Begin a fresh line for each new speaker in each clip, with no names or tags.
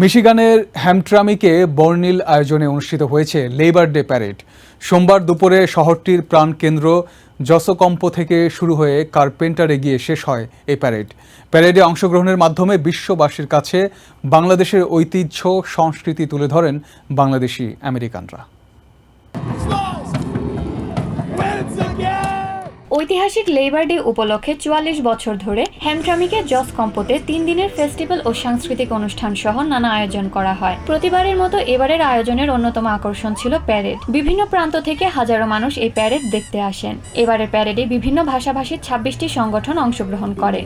মিশিগানের হ্যামট্রামিকে বর্নিল আয়োজনে অনুষ্ঠিত হয়েছে লেবার ডে প্যারেড। সোমবার দুপুরে শহরটির প্রাণকেন্দ্র জসকম্প থেকে শুরু হয়ে কার্পেন্টারে গিয়ে শেষ হয় এই প্যারেড। প্যারেডে অংশগ্রহণের মাধ্যমে বিশ্ববাসীর কাছে বাংলাদেশের ঐতিহ্য, সংস্কৃতি তুলে ধরেন বাংলাদেশি আমেরিকানরা।
ঐতিহাসিক লেবার ডে উপলক্ষে চুয়াল্লিশ বছর ধরে হ্যামট্রামিকে জস কম্পোতে তিন দিনের ফেস্টিভ্যাল ও সাংস্কৃতিক অনুষ্ঠান সহ নানা আয়োজন করা হয়। প্রতিবারের মতো এবারের আয়োজনের অন্যতম আকর্ষণ ছিল প্যারেড বিভিন্ন প্রান্ত থেকে হাজারো মানুষ এই প্যারেড দেখতে আসেন। এবারের প্যারেডে বিভিন্ন ভাষাভাষীর ছাব্বিশটি সংগঠন অংশগ্রহণ করে।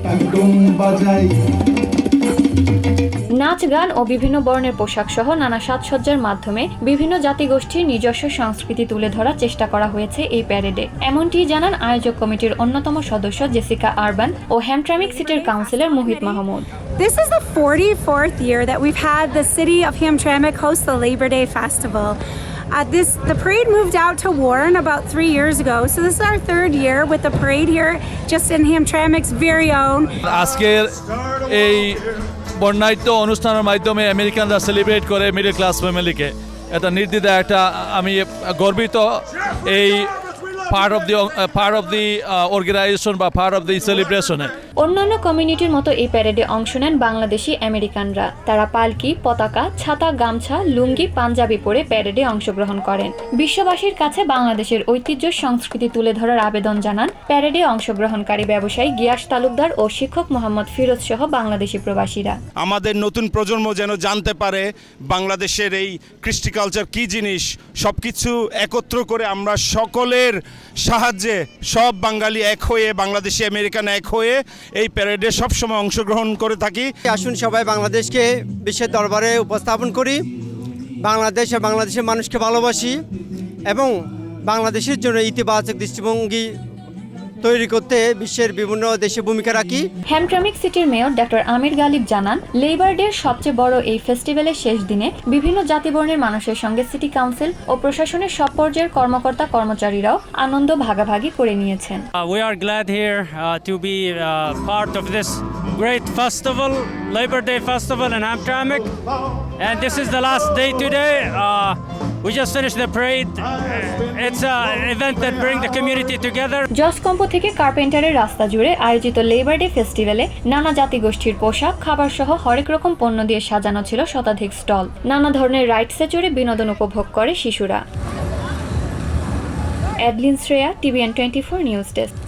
নাচ গান ও বিভিন্ন বর্ণের পোশাক সহ নানা সাজসজ্জার মাধ্যমে বিভিন্ন জাতিগোষ্ঠীর নিজস্ব সংস্কৃতি তুলে ধরার চেষ্টা করা হয়েছে এই প্যারেডে এমনটি জানান আয়োজক কমিটির অন্যতম সদস্য জেসিকা আরবান ও হ্যামট্রামিক সিটির councillor Mohit Mahmud
This is the 44th year that we've had the city of Hamtramck host the Labor Day Festival. Uh, this the parade moved out to Warren about three years ago, so this is our third year with the parade here, just in Hamtramck's very own.
আজকের এই বর্ণাঢ্য অনুষ্ঠানের মাধ্যমে আমেরিকানরা celebrate করে middle class ফ্যামিলিকে। এটা নির্দিদা একটা, আমি গর্বিত এই part of the part of the organisation বা পার্ট অফ দি সেলিব্রেশনে
অন্যান্য কমিউনিটির মতো এই প্যারেডে অংশ নেন বাংলাদেশি আমেরিকানরা। তারা পালকি, পতাকা, ছাতা, গামছা, লুঙ্গি, পাঞ্জাবি পরে প্যারেডে অংশগ্রহণ করেন। বিশ্ববাসীর কাছে বাংলাদেশের ঐতিহ্য, সংস্কৃতি তুলে ধরার আবেদন জানান প্যারেডে অংশগ্রহণকারী ব্যবসায়ী গিয়াস তালুকদার ও শিক্ষক মোহাম্মদ ফিরোজ সহ বাংলাদেশি প্রবাসীরা।
আমাদের নতুন প্রজন্ম যেন জানতে পারে বাংলাদেশের এই কৃষ্টি কালচার কী জিনিস সব কিছু একত্র করে আমরা সকলের সাহায্যে সব বাঙালি এক হয়ে, বাংলাদেশি আমেরিকান এক হয়ে এই প্যারেডে সবসময় অংশগ্রহণ করে থাকি।
আসুন সবাই বাংলাদেশকে বিশ্বের দরবারে উপস্থাপন করি। বাংলাদেশ বাংলাদেশের মানুষকে ভালোবাসি এবং বাংলাদেশের জন্য ইতিবাচক দৃষ্টিভঙ্গি তৈরি করতে বিশ্বের বিভিন্ন দেশে ভূমিকা রাখি।
হ্যামট্রামিক সিটির মেয়র ডক্টর আমির গালিব জানান লেবার ডের সবচেয়ে বড় এই ফেস্টিভ্যালের শেষ দিনে বিভিন্ন জাতিবর্ণের মানুষের সঙ্গে সিটি কাউন্সিল ও প্রশাসনের সব পর্যায়ের কর্মকর্তা কর্মচারীরাও আনন্দ ভাগাভাগি করে নিয়েছেন।
We are glad here uh, to be uh, part of this great festival, Labor Day Festival in Hamtramck. And this is the last day today. Uh, we just finished the parade. It's an event that brings the community together.
জসকম্প থেকে কার্পেন্টারের রাস্তা জুড়ে আয়োজিত labour day ফেস্টিভ্যালে নানা জাতিগোষ্ঠীর পোশাক খাবার সহ হরেক রকম পণ্য দিয়ে সাজানো ছিল শতাধিক স্টল নানা ধরনের রাইডসে চড়ে বিনোদন উপভোগ করে শিশুরা Adeline Shreya TVN twenty four news desk